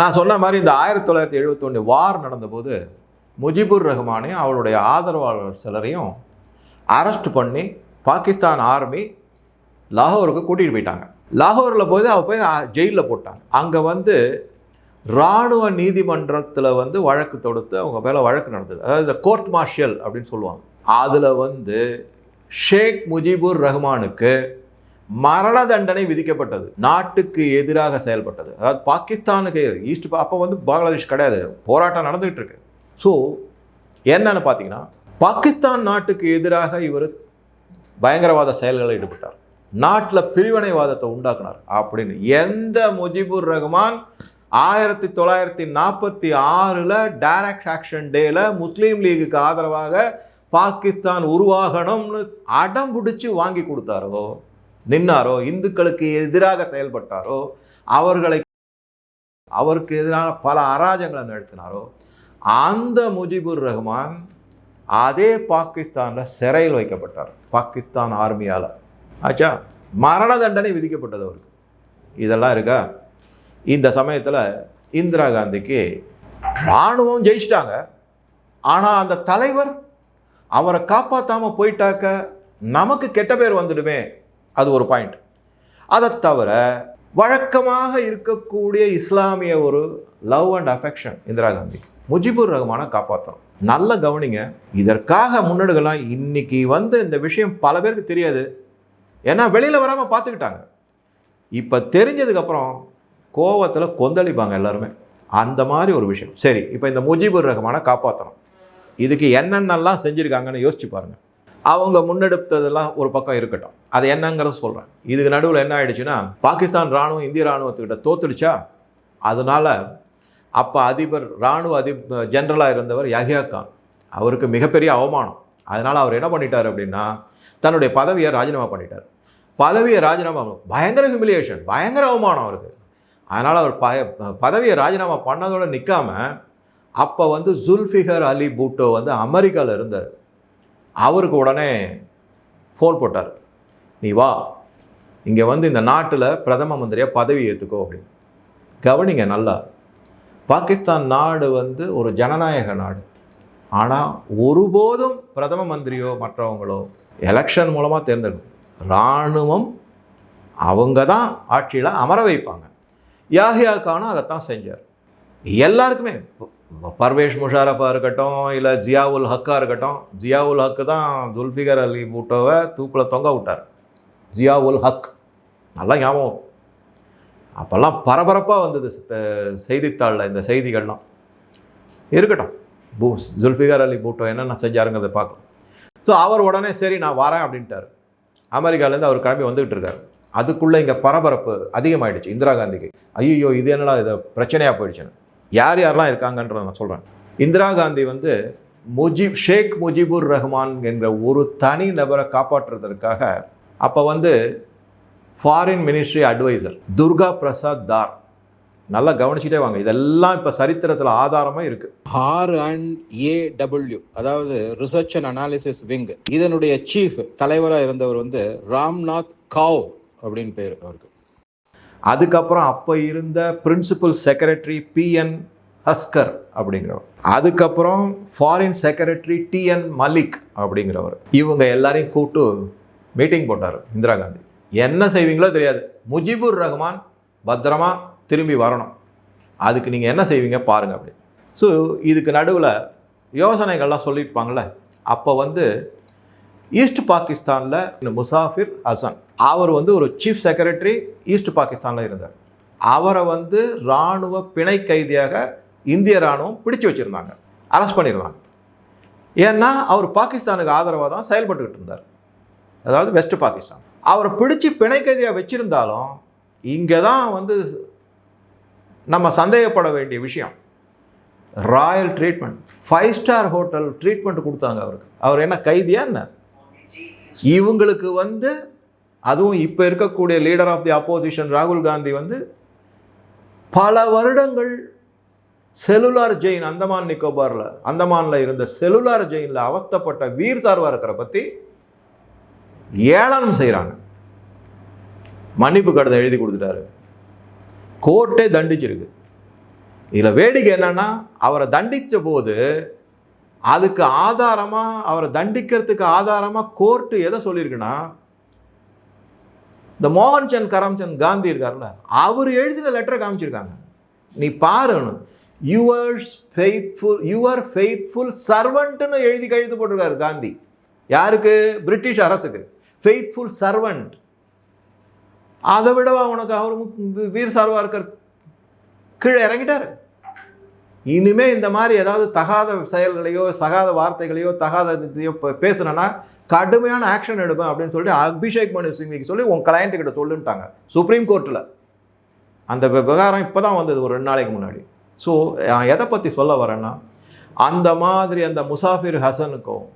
நான் சொன்ன மாதிரி இந்த ஆயிரத்தி தொள்ளாயிரத்தி எழுபத்தொன்று வார் நடந்தபோது முஜிபுர் ரஹ்மானையும் அவருடைய ஆதரவாளர் சிலரையும் அரெஸ்ட் பண்ணி பாகிஸ்தான் ஆர்மி லாகூருக்கு கூட்டிகிட்டு போயிட்டாங்க. லாகூரில் போய் அவள் போய் ஜெயிலில் போட்டாங்க. அங்கே வந்து இராணுவ நீதிமன்றத்தில் வந்து வழக்கு தொடுத்து அவங்க மேலே வழக்கு நடந்தது. அதாவது கோர்ட் மார்ஷியல் அப்படின்னு சொல்லுவாங்க. அதில் வந்து ஷேக் முஜிபுர் ரஹ்மானுக்கு மரண தண்டனை விதிக்கப்பட்டது. நாட்டுக்கு எதிராக செயல்பட்டது. அதாவது பாகிஸ்தானுக்கு ஈஸ்ட் அப்போ வந்து பங்களாதேஷ் கிடையாது. போராட்டம் நடந்துகிட்டு இருக்கு. ஸோ என்னன்னு பார்த்தீங்கன்னா பாகிஸ்தான் நாட்டுக்கு எதிராக இவர் பயங்கரவாத செயல்களில் ஈடுபட்டார். நாட்டில் பிரிவினைவாதத்தை உண்டாக்குனார் அப்படின்னு. எந்த முஜிபுர் ரஹ்மான் ஆயிரத்தி தொள்ளாயிரத்தி நாற்பத்தி ஆறில் டைரக்ட் ஆக்ஷன் டேல முஸ்லீம் லீகுக்கு ஆதரவாக பாகிஸ்தான் உருவாகணும்னு அடம் பிடிச்சி வாங்கி கொடுத்தாரோ? நின்னாரோ இந்துக்களுக்கு எதிராக செயல்பட்டாரோ அவர்களை அவருக்கு எதிரான பல அராஜங்களை நடத்தினாரோ அந்த முஜிபுர் ரஹ்மான் அதே பாகிஸ்தானில் சிறையில் வைக்கப்பட்டார். பாகிஸ்தான் ஆர்மியால். ஆச்சா? மரண தண்டனை விதிக்கப்பட்டது அவருக்கு. இதெல்லாம் இருக்கா? இந்த சமயத்தில் இந்திரா காந்திக்கு இராணுவம் ஜெயிச்சிட்டாங்க. ஆனால் அந்த தலைவர் அவரை காப்பாற்றாமல் போயிட்டாக்க நமக்கு கெட்ட பேர் வந்துடுமே. அது ஒரு பாயிண்ட் அதை தவிர வழக்கமாக இருக்கக்கூடிய இஸ்லாமிய ஒரு love and affection Indira Gandhi. Mujibur ரஹ்மானை காப்பாற்றணும் நல்ல கவனிங்க. இதற்காக முன்னெடுக்கலாம். இன்னைக்கு வந்து இந்த விஷயம் பல பேருக்கு தெரியாது. ஏன்னா வெளியில் வராமல் பார்த்துக்கிட்டாங்க. இப்போ தெரிஞ்சதுக்கப்புறம் கோவத்தில் கொந்தளிப்பாங்க எல்லாருமே. அந்த மாதிரி ஒரு விஷயம். சரி இப்போ இந்த முஜிபுர் ரஹ்மானை காப்பாற்றணும் இதுக்கு என்னென்னலாம் செஞ்சுருக்காங்கன்னு யோசிச்சு பாருங்கள் அவங்க முன்னெடுத்ததெல்லாம் ஒரு பக்கம் இருக்கட்டும். அது என்னங்கிறத சொல்கிறேன் இதுக்கு நடுவில் என்ன ஆயிடுச்சுன்னா பாகிஸ்தான் ராணுவம் இந்திய ராணுவத்துக்கிட்ட தோத்துடுச்சா? அதனால் அப்போ அதிபர் ராணுவ அதிப் ஜென்ரலாக இருந்தவர் யஹியா கான். அவருக்கு மிகப்பெரிய அவமானம். அதனால் அவர் என்ன பண்ணிட்டார் அப்படின்னா தன்னுடைய பதவியை ராஜினாமா பண்ணிட்டார். பதவியை ராஜினாமா பயங்கர ஹிமிலியேஷன் பயங்கர அவமானம் அவருக்கு. அதனால் அவர் ப பதவியை ராஜினாமா பண்ணதோடு நிற்காம அப்போ வந்து ஜுல்ஃபிகர் அலி பூட்டோ வந்து அமெரிக்காவில் இருந்தார். அவருக்கு உடனே ஃபோன் போட்டார். நீ வா இங்கே வந்து இந்த நாட்டில் பிரதம மந்திரியாக பதவி ஏற்றுக்கோ அப்படின்னு. கவனிங்க நல்லா. பாகிஸ்தான் நாடு வந்து ஒரு ஜனநாயக நாடு. ஆனால் ஒருபோதும் பிரதம மந்திரியோ மற்றவங்களோ எலெக்ஷன் மூலமாக தேர்ந்தெடுக்கும் இராணுவம் அவங்க தான் ஆட்சியில் அமர வைப்பாங்க. யாஹியா கானும் அதைத்தான் செஞ்சார். எல்லாருக்குமே பர்வேஷ் முஷாரஃபாக இருக்கட்டும் இல்லை ஜியாவுல் ஹக்காக இருக்கட்டும் ஜியாவுல் ஹக்கு தான் துல்ஃபிகர் அலி பூட்டோவை தூக்கில் தொங்க விட்டார். ஜியாவுல் ஹக். நல்லா ஞாபகம் அப்போல்லாம் பரபரப்பாக வந்தது செய்தித்தாளில் இந்த செய்திகள்லாம். இருக்கட்டும். பூ ஜுல்ஃபிகர் அலி பூட்டோ என்னென்ன செஞ்சாருங்கிறத பார்க்கலாம். ஸோ அவர் உடனே சரி நான் வரேன் அப்படின்ட்டார். அமெரிக்காலேருந்து அவர் கிளம்பி வந்துக்கிட்டு இருக்காரு அதுக்குள்ளே இங்கே பரபரப்பு அதிகமாகிடுச்சு இந்திரா காந்திக்கு. ஐயோ இது என்னடா இதை பிரச்சனையாக போயிடுச்சுன்னு. யார் யாரெல்லாம் இருக்காங்கன்றத நான் சொல்கிறேன் இந்திரா காந்தி வந்து முஜிப் ஷேக் முஜிபுர் ரஹ்மான் என்ற ஒரு தனி நபரை காப்பாற்றுறதற்காக அப்போ வந்து foreign ministry adviser Durga Prasad Dhar. நல்லா கவனிச்சுட்டே வாங்க. இதெல்லாம் இப்போ சரித்திரத்தில் ஆதாரமாக இருக்குது ஆர் அண்ட் ஏ டபிள்யூ அதாவது ரிசர்ச் அண்ட் அனாலிசிஸ் விங் இதனுடைய சீஃப் தலைவராக இருந்தவர் வந்து ராம்நாத் காவ் அப்படின்னு பேர் அவருக்கு. அதுக்கப்புறம் அப்போ இருந்த பிரின்சிபல் செக்ரட்டரி பிஎன் ஹஸ்கர் அப்படிங்கிறவர். அதுக்கப்புறம் ஃபாரின் செக்ரட்டரி டிஎன் மலிக் அப்படிங்கிறவர். இவங்க எல்லாரையும் கூப்பிட்டு மீட்டிங் போட்டார் இந்திரா காந்தி. என்ன செய்வீங்களோ தெரியாது. முஜிபுர் ரஹ்மான் பத்திரமா திரும்பி வரணும். அதுக்கு நீங்கள் என்ன செய்வீங்க பாருங்கள் அப்படி ஸோ இதுக்கு நடுவில் யோசனைகள்லாம் சொல்லியிருப்பாங்களே அப்போ வந்து ஈஸ்ட் பாகிஸ்தானில் இந்த முசாஃபிர் ஹசன். அவர் வந்து ஒரு சீஃப் செக்ரட்டரி ஈஸ்ட் பாகிஸ்தானில் இருந்தார். அவரை வந்து இராணுவ பிணை கைதியாக இந்திய இராணுவம் பிடிச்சு வச்சுருந்தாங்க. அரெஸ்ட் பண்ணியிருந்தாங்க ஏன்னா அவர் பாகிஸ்தானுக்கு ஆதரவாக தான் செயல்பட்டுக்கிட்டு இருந்தார். அதாவது வெஸ்ட் பாகிஸ்தான். அவரை பிடிச்சி பிணை கைதியாக வச்சுருந்தாலும் இங்கே தான் வந்து நம்ம சந்தேகப்பட வேண்டிய விஷயம். Royal treatment five star hotel treatment கொடுத்தாங்க அவருக்கு. அவர் என்ன கைதியா என்ன? இவங்களுக்கு வந்து அதுவும் இப்போ இருக்கக்கூடிய லீடர் ஆஃப் தி அப்போசிஷன் ராகுல் காந்தி வந்து பல வருடங்கள் செலுலார் ஜெயின் அந்தமான் நிக்கோபாரில் அந்தமானில் இருந்த செலுலார் ஜெயினில் அவஸ்தப்பட்ட வீர் சார்வார்கரை பற்றி ஏளனம் செய்கிறாங்க மன்னிப்பு கடிதம் எழுதி கொடுத்துட்டாரு. கோர்ட்டே தண்டிச்சிருக்கு. இதில் வேடிக்கை என்னன்னா அவரை தண்டித்த போது அதுக்கு ஆதாரமாக அவரை தண்டிக்கிறதுக்கு ஆதாரமாக கோர்ட்டு எதை சொல்லியிருக்குன்னா இந்த மோகன்சந்த் கரம்சந்த் காந்தி இருக்கார்ல அவர் எழுதின லெட்டரை காமிச்சிருக்காங்க. நீ பாருன்னு. யுவர்ஸ் ஃபெய்த்ஃபுல் யுவர் ஃபெய்த்ஃபுல் சர்வண்ட்டுன்னு எழுதி கழுத்து போட்டிருக்காரு காந்தி. யாருக்கு? பிரிட்டிஷ் அரசுக்கு. ஃபெய்த்ஃபுல் சர்வெண்ட் அதை விடவா உனக்கு அவர் வீர் சார்வார்கர் கீழே இறங்கிட்டார். இனிமே இந்த மாதிரி ஏதாவது தகாத செயல்களையோ தகாத வார்த்தைகளையோ தகாத இதையோ பேசுனேன்னா கடுமையான ஆக்ஷன் எடுப்பேன் அப்படின்னு சொல்லிட்டு அபிஷேக் மனு சிங்விக்கு சொல்லி உன் கிளையண்ட்டு கிட்ட சொல்லுன்ட்டாங்க. சுப்ரீம் கோர்ட்டில் அந்த விவகாரம் இப்போ தான் வந்தது ஒரு ரெண்டு நாளைக்கு முன்னாடி. ஸோ நான் எதை பற்றி சொல்ல வரேன்னா அந்த மாதிரி அந்த முசாஃபிர் ஹசனுக்கும்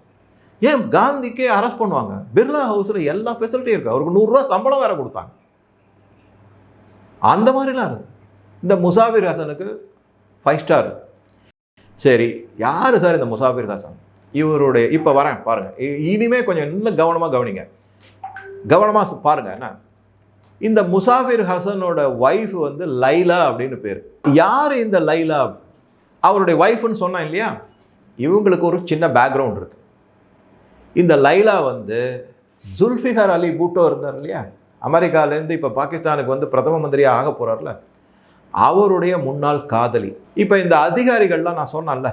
ஏன் காந்திக்கே அரெஸ்ட் பண்ணுவாங்க? பிர்லா ஹவுஸில் எல்லா ஃபெசிலிட்டியும் இருக்குது அவருக்கு நூறுரூவா சம்பளம் வேறு கொடுத்தாங்க. அந்த மாதிரிலாம் இருக்குது இந்த முசாஃபிர் ஹசனுக்கு ஃபைவ் ஸ்டார் சரி யார் சார் இந்த முசாஃபிர் ஹசன்? இவருடைய இப்போ வரேன் பாருங்கள் இ- இனிமே கொஞ்சம் இன்னும் கவனமாக கவனிங்க. கவனமாக பாருங்கள் என்ன? இந்த முசாஃபிர் ஹசனோட ஒய்ஃப் வந்து லைலா அப்படின்னு பேர். யார் இந்த லைலா? அவருடைய ஒய்ஃப்னு சொன்னான் இல்லையா? இவங்களுக்கு ஒரு சின்ன பேக்ரவுண்ட் இருக்கு. இந்த லைலா வந்து ஜுல்ஃபிகர் அலி பூட்டோ இருந்தார் இல்லையா? அமெரிக்காலேருந்து இப்போ பாகிஸ்தானுக்கு வந்து பிரதம மந்திரியாக ஆக போகிறார்ல அவருடைய முன்னாள் காதலி. இப்போ இந்த அதிகாரிகள்லாம் நான் சொன்னேன்ல.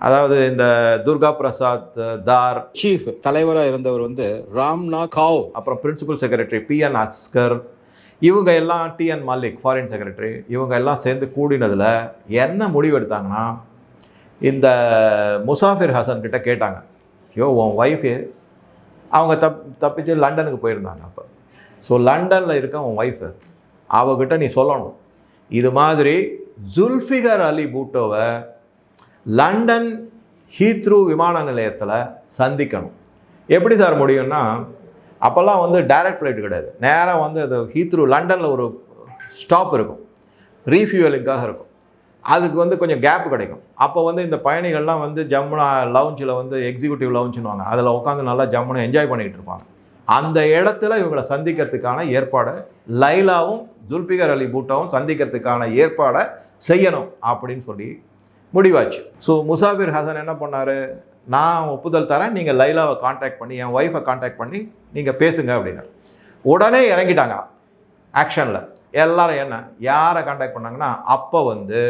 அதாவது இந்த துர்கா பிரசாத் தார். சீஃப் தலைவரா இருந்தவர் வந்து ராம்நாத் காவ். அப்புறம் பிரின்சிபல் செக்ரட்டரி பிஎன் அஸ்கர் இவங்க எல்லாம் டிஎன் மாலிக் ஃபாரின் செக்ரட்டரி இவங்க எல்லாம் சேர்ந்து கூடினதில் என்ன முடிவு எடுத்தாங்கன்னா இந்த முசாஃபிர் ஹசன் கிட்ட கேட்டாங்க. ஐயோ உன் ஒய்ஃபு அவங்க தப் தப்பிச்சு லண்டனுக்கு போயிருந்தாங்க அப்போ. ஸோ லண்டனில் இருக்க உன் ஒய்ஃபு அவகிட்ட நீ சொல்லணும். இது மாதிரி ஜுல்ஃபிகர் அலி பூட்டோவை லண்டன் ஹீத்ரூ விமான நிலையத்தில் சந்திக்கணும். எப்படி சார் முடியும்னா அப்போல்லாம் வந்து டைரக்ட் ஃப்ளைட் கிடையாது. நேராக வந்து அது ஹீத்ரூ லண்டனில் ஒரு ஸ்டாப் இருக்கும். ரீஃபியூவலிங்காக இருக்கும். அதுக்கு வந்து கொஞ்சம் கேப் கிடைக்கும். அப்போ வந்து இந்த பயணிகள்லாம் வந்து ஜம்முனா லவுஞ்சில் வந்து எக்ஸிக்யூட்டிவ் லவுஞ்சுன்னுவாங்க அதில் உட்காந்து நல்லா ஜம்முன்னு என்ஜாய் பண்ணிக்கிட்டு இருப்பாங்க. அந்த இடத்துல இவங்களை சந்திக்கிறதுக்கான ஏற்பாடை லைலாவும் ஜுல்பிகர் அலி பூட்டாவும் சந்திக்கிறதுக்கான ஏற்பாடை செய்யணும் அப்படின்னு சொல்லி முடிவாச்சு. ஸோ முசாஃபிர் ஹசன் என்ன பண்ணார்? நான் ஒப்புதல் தரேன் நீங்கள் லைலாவை காண்டாக்ட் பண்ணி என் ஒய்ஃபை காண்டாக்ட் பண்ணி நீங்கள் பேசுங்க அப்படின்னாரு. உடனே இறங்கிட்டாங்க. ஆக்ஷனில் எல்லாரும் என்ன? யாரை காண்டாக்ட் பண்ணாங்கன்னா அப்போ வந்து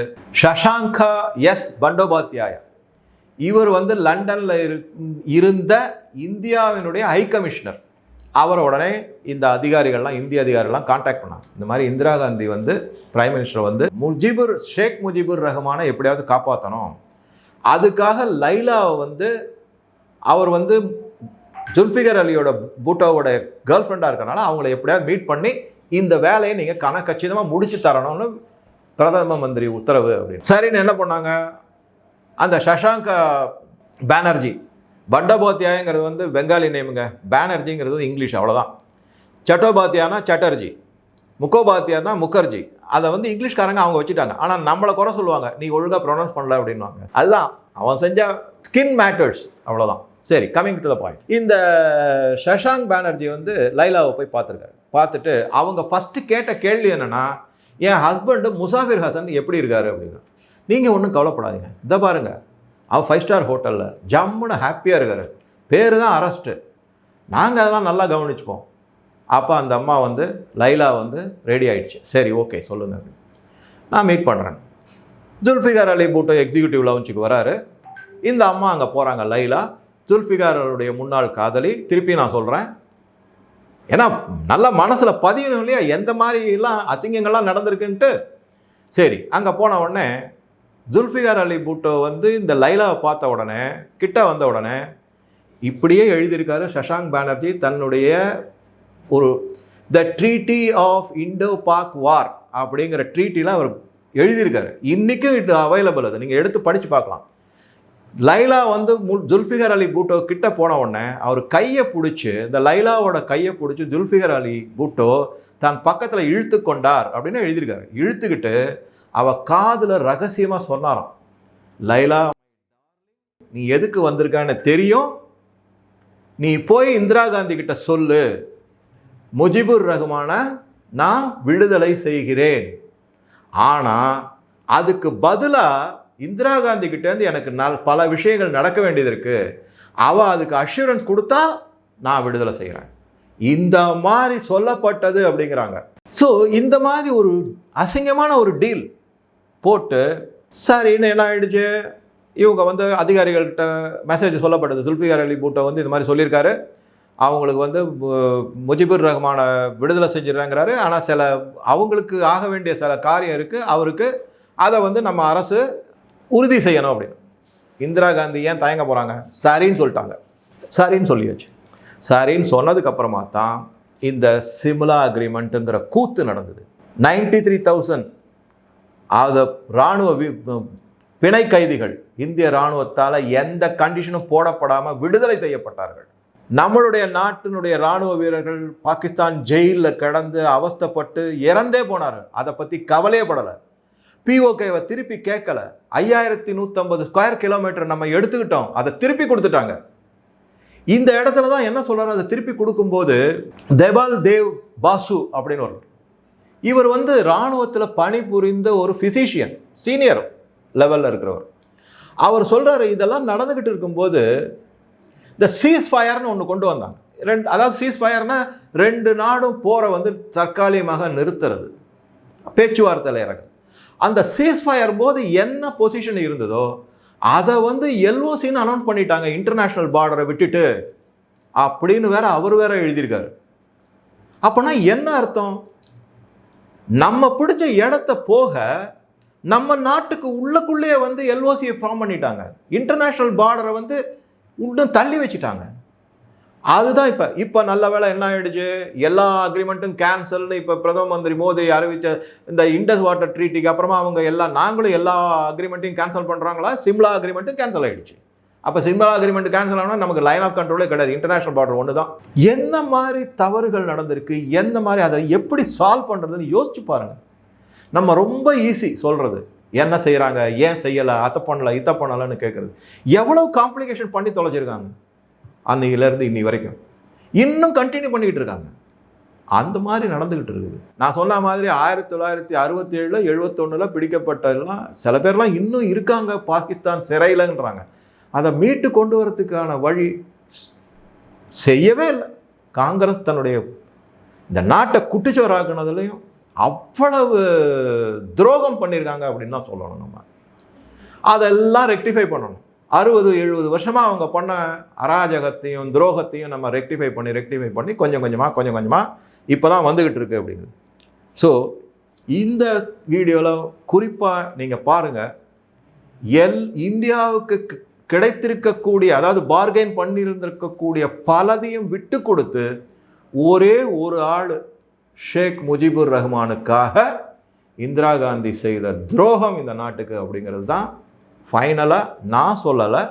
ஷஷாங்கா எஸ் பண்டோபாத்யாயா. இவர் வந்து லண்டனில் இருந்த இந்தியாவினுடைய ஹை கமிஷனர் அவரை உடனே இந்த அதிகாரிகள்லாம் இந்திய அதிகாரிகள்லாம் காண்டாக்ட் பண்ணாங்க. இந்த மாதிரி இந்திரா காந்தி வந்து பிரைம் மினிஸ்டர் வந்து முஜிபுர் ஷேக் முஜிபுர் ரஹ்மானை எப்படியாவது காப்பாற்றணும் அதுக்காக லைலாவை வந்து அவர் வந்து ஜுல்ஃபிகர் அலியோட பூட்டோவோட கேர்ள் ஃப்ரெண்டாக இருக்கனால அவங்கள எப்படியாவது மீட் பண்ணி இந்த வேலையை நீங்கள் கணக்கச்சிதமாக முடிச்சு தரணும்னு பிரதம மந்திரி உத்தரவு அப்படின்னு. சரின்னு என்ன பண்ணாங்க? அந்த சஷாங்க பேனர்ஜி பண்டபோத்தியாயங்கிறது வந்து பெங்காலி நேமுங்க. பேனர்ஜிங்கிறது வந்து இங்கிலீஷ் அவ்வளோதான் சட்டோபாத்தியானா சட்டர்ஜி. முக்கோபாத்தியானா முகர்ஜி அதை வந்து இங்கிலீஷ்காரங்க அவங்க வச்சுட்டாங்க. ஆனால் நம்மளை குறை சொல்லுவாங்க. நீ ஒழுங்காக ப்ரொனவுன்ஸ் பண்ணல அப்படின்வாங்க அதுதான். அவன் செஞ்ச ஸ்கின் மேட்டர்ஸ் அவ்வளோதான் சரி கமிங் டு த பாயிண்ட் இந்த ஷஷாங் பானர்ஜி வந்து லைலாவை போய் பார்த்துருக்காரு. பார்த்துட்டு அவங்க ஃபஸ்ட்டு கேட்ட கேள்வி என்னென்னா என் ஹஸ்பண்டு முசாஃபிர் ஹசன் எப்படி இருக்காரு? அப்படின்னு. நீங்கள் ஒன்றும் கவலைப்படாதீங்க. இதை பாருங்கள் அவர் ஃபைவ் ஸ்டார் ஹோட்டலில். ஜம்முன்னு ஹாப்பியாக இருக்கார். பேர் தான் அரெஸ்ட்டு நாங்கள் அதெல்லாம் நல்லா கவனிச்சுப்போம். அப்போ அந்த அம்மா வந்து லைலா வந்து ரெடி ஆகிடுச்சு சரி ஓகே சொல்லுங்கள் நான் மீட் பண்ணுறேன் ஜுல்ஃபிகார் அலி பூட்டோ எக்ஸிக்யூட்டிவ் லவுஞ்சுக்கு வராரு. இந்த அம்மா அங்கே போகிறாங்க லைலா. ஜுல்ஃபிகாரருடைய முன்னாள் காதலி. திருப்பி நான் சொல்கிறேன் ஏன்னா நல்லா மனசில் பதியணும் இல்லையா? எந்த மாதிரிலாம் அசிங்கங்கள்லாம் நடந்திருக்குன்ட்டு. சரி அங்கே போன உடனே ஜுல்ஃபிகார் அலி பூட்டோ வந்து இந்த லைலாவை பார்த்த உடனே கிட்ட வந்த உடனே இப்படியே எழுதியிருக்காரு சஷாங்க் பானர்ஜி தன்னுடைய ஒரு the treaty of Indo Pak war அப்படிங்கிற ட்ரீட்டிலாம் அவர் எழுதியிருக்காரு. இன்றைக்கும் இது அவைலபிள் அது. நீங்கள் எடுத்து படித்து பார்க்கலாம். லைலா வந்து மு ஜுல்ஃபிகர் அலி பூட்டோ கிட்ட போன உடனே அவர் கையை பிடிச்சி இந்த லைலாவோட கையை பிடிச்சி ஜுல்ஃபிகர் அலி பூட்டோ தன் பக்கத்தில் இழுத்து கொண்டார் அப்படின்னு எழுதியிருக்காரு. இழுத்துக்கிட்டு அவள் காதில் ரகசியமாக சொன்னாராம் லைலா நீ எதுக்கு வந்திருக்கான்னு தெரியும். நீ போய் இந்திரா காந்தி கிட்ட சொல்லு. முஜிபுர் ரஹ்மான நான் விடுதலை செய்கிறேன். ஆனால் அதுக்கு பதிலாக இந்திரா காந்தி கிட்டேருந்து எனக்கு நல் பல விஷயங்கள் நடக்க வேண்டியது இருக்குது அவள் அதுக்கு அஷூரன்ஸ் கொடுத்தா நான் விடுதலை செய்கிறேன் இந்த மாதிரி சொல்லப்பட்டது அப்படிங்கிறாங்க. ஸோ இந்த மாதிரி ஒரு அசிங்கமான ஒரு டீல் போட்டு சரின்னு என்ன ஆயிடுச்சு? இவங்க வந்து அதிகாரிகள்கிட்ட மெசேஜ் சொல்லப்பட்டது சுல்பிகார் அலி பூட்டை வந்து இந்த மாதிரி சொல்லியிருக்காரு. அவங்களுக்கு வந்து முஜிபுர் ரஹ்மான விடுதலை செஞ்சிடறாங்கிறாரு. ஆனால் சில அவங்களுக்கு ஆக வேண்டிய சில காரியம் இருக்குது அவருக்கு அதை வந்து நம்ம அரசு உறுதி செய்யணும் அப்படின்னு. இந்திரா காந்தி ஏன் தயங்க போகிறாங்க சரின்னு சொல்லிட்டாங்க. சரின்னு சொல்லியாச்சு. சரின்னு சொன்னதுக்கப்புறமா தான் இந்த சிம்லா அக்ரிமெண்ட்டுங்கிற கூத்து நடந்தது. நைன்டி த்ரீ தௌசண்ட் அதை இராணுவ வி- பிணை கைதிகள் இந்திய இராணுவத்தால் எந்த கண்டிஷனும் போடப்படாமல் விடுதலை செய்யப்பட்டார்கள். நம்மளுடைய நாட்டினுடைய இராணுவ வீரர்கள் பாகிஸ்தான் ஜெயிலில் கிடந்து அவஸ்தைப்பட்டு இறந்தே போனார்கள். அதை பற்றி கவலையே படலை. பிஓகேவை திருப்பி கேட்கல. ஐயாயிரத்தி நூற்றம்பது ஸ்கொயர் கிலோமீட்டர் நம்ம எடுத்துக்கிட்டோம். அதை திருப்பி கொடுத்துட்டாங்க. இந்த இடத்துல தான் என்ன சொல்கிறார் அதை திருப்பி கொடுக்கும்போது தேபால் தேவ் பாசு அப்படின்னு ஒரு இவர் வந்து இராணுவத்தில் பணிபுரிந்த ஒரு ஃபிசிஷியன் சீனியர் லெவலில் இருக்கிறவர். அவர் சொல்கிறாரு இதெல்லாம் நடந்துக்கிட்டு இருக்கும்போது இந்த சீஸ் ஃபயர்னு ஒன்று கொண்டு வந்தாங்க. ரெண்டு அதாவது சீஸ் ஃபயர்னால் ரெண்டு நாடும் போரை வந்து தற்காலிகமாக நிறுத்துறது. பேச்சுவார்த்தையில் இறங்க அந்த சீஸ் ஃபயர் போது என்ன பொசிஷன் இருந்ததோ அதை வந்து எல்ஓசின்னு அனௌன்ஸ் பண்ணிட்டாங்க இன்டர்நேஷ்னல் பார்டரை விட்டுட்டு. அப்படின்னு வேற அவர் வேற எழுதியிருக்காரு. அப்போனா என்ன அர்த்தம்? நம்ம பிடிச்ச இடத்த போக நம்ம நாட்டுக்கு உள்ளக்குள்ளேயே வந்து எல்ஓசியை ஃபார்ம் பண்ணிட்டாங்க. இன்டர்நேஷ்னல் பார்டரை வந்து இன்னும் தள்ளி வச்சுட்டாங்க. அதுதான் இப்போ இப்போ நல்ல வேளை என்ன ஆகிடுச்சு எல்லா அக்ரிமெண்ட்டும் கேன்சல்னு இப்போ பிரதம மந்திரி மோடி அறிவித்த இந்த இண்டஸ் வாட்டர் ட்ரீட்டிக்கு அப்புறமா அவங்க எல்லா நாங்களும் எல்லா அக்ரிமெண்ட்டையும் கேன்சல் பண்ணுறாங்களா சிம்லா அக்ரிமெண்ட்டும் கேன்சல் ஆகிடுச்சு அப்போ சிம்லா அக்ரிமெண்ட் கேன்சல் ஆனால் நமக்கு லைன் ஆஃப் கண்ட்ரோலே கிடையாது. இன்டர்நேஷனல் பார்டர் ஒன்று தான் என்ன மாதிரி தவறுகள் நடந்திருக்கு? எந்த மாதிரி அதை எப்படி சால்வ் பண்ணுறதுன்னு யோசிச்சு பாருங்கள் நம்ம ரொம்ப ஈஸி சொல்கிறது என்ன செய்கிறாங்க ஏன் செய்யலை? அதை பண்ணலை இதை பண்ணலைன்னு கேட்குறது எவ்வளோ காம்ப்ளிகேஷன் பண்ணி தொலைச்சிருக்காங்க? அன்னையிலேருந்து இன்னி வரைக்கும். இன்னும் கண்டினியூ பண்ணிக்கிட்டு இருக்காங்க. அந்த மாதிரி நடந்துக்கிட்டு இருக்குது. நான் சொன்ன மாதிரி ஆயிரத்தி தொள்ளாயிரத்தி அறுபத்தி ஏழில் எழுபத்தொன்னில் பிடிக்கப்பட்டெல்லாம் சில பேர்லாம் இன்னும் இருக்காங்க. பாகிஸ்தான் சிறையிலன்றாங்க. அதை மீட்டு கொண்டு வரதுக்கான வழி செய்யவே இல்லை. காங்கிரஸ் தன்னுடைய இந்த நாட்டை குட்டிச்சோறாக்குனதுலையும் அவ்வளவு துரோகம் பண்ணியிருக்காங்க அப்படின்னு தான் சொல்லணும் நம்ம. அதெல்லாம் ரெக்டிஃபை பண்ணணும். அறுபது எழுபது வருஷமாக அவங்க பண்ண அராஜகத்தையும் துரோகத்தையும் நம்ம ரெக்டிஃபை பண்ணி ரெக்டிஃபை பண்ணி கொஞ்சம் கொஞ்சமாக கொஞ்சம் கொஞ்சமாக இப்போ தான் வந்துக்கிட்டு இருக்கு அப்படிங்கிறது ஸோ இந்த வீடியோவில் குறிப்பாக நீங்கள் பாருங்கள் எல் இந்தியாவுக்கு கிடைத்திருக்கக்கூடிய அதாவது பார்கெயின் பண்ணியிருந்திருக்கக்கூடிய பலதையும் விட்டு கொடுத்து ஒரே ஒரு ஆள் ஷேக் முஜிபுர் ரஹ்மானுக்காக இந்திரா காந்தி செய்த துரோகம் இந்த நாட்டுக்கு அப்படிங்கிறது தான். ஃபைனலாக நான் சொல்லலை.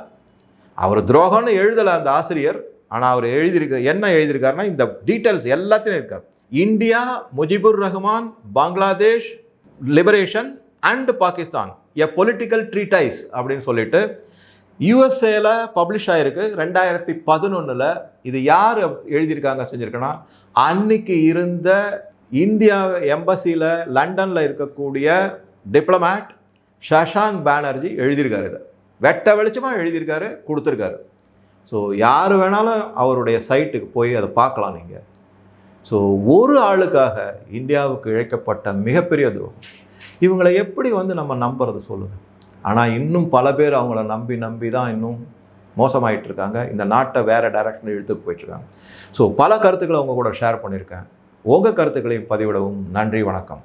அவர் துரோகம்னு எழுதலை அந்த ஆசிரியர். ஆனால் அவர் எழுதியிருக்க என்ன எழுதியிருக்காருன்னா இந்த டீட்டெயில்ஸ் எல்லாத்தையும் இருக்கார் India Mujibur Rahman Bangladesh liberation and Pakistan a political treatise அப்படின்னு சொல்லிட்டு யூஎஸ்ஏல பப்ளிஷ் ஆயிருக்கு. ரெண்டாயிரத்தி பதினொன்றில் இது யார் எழுதியிருக்காங்க செஞ்சுருக்கேன்னா? அன்னைக்கு இருந்த இந்தியா எம்பசியில் லண்டனில் இருக்கக்கூடிய டிப்ளமேட் ஷஷாங் பானர்ஜி எழுதியிருக்காரு. வெட்ட வெளிச்சமாக எழுதியிருக்காரு கொடுத்துருக்காரு. ஸோ யார் வேணாலும் அவருடைய சைட்டுக்கு போய் அதை பார்க்கலாம் நீங்கள் ஸோ ஒரு ஆளுக்காக இந்தியாவுக்கு இழைக்கப்பட்ட மிகப்பெரிய துரோகம். இவங்களை எப்படி வந்து நம்ம நம்புறது சொல்லுங்கள் ஆனால் இன்னும் பல பேர் அவங்கள நம்பி நம்பி தான் இன்னும் மோசமாயிட்டு இருக்காங்க இந்த நாட்டை வேறு டைரக்ஷனில் இழுத்துட்டு போயிட்டுருக்காங்க. ஸோ பல கருத்துக்களை அவங்க கூட ஷேர் பண்ணியிருக்கேன். உங்கள் கருத்துக்களையும் பதிவிடவும் நன்றி வணக்கம்.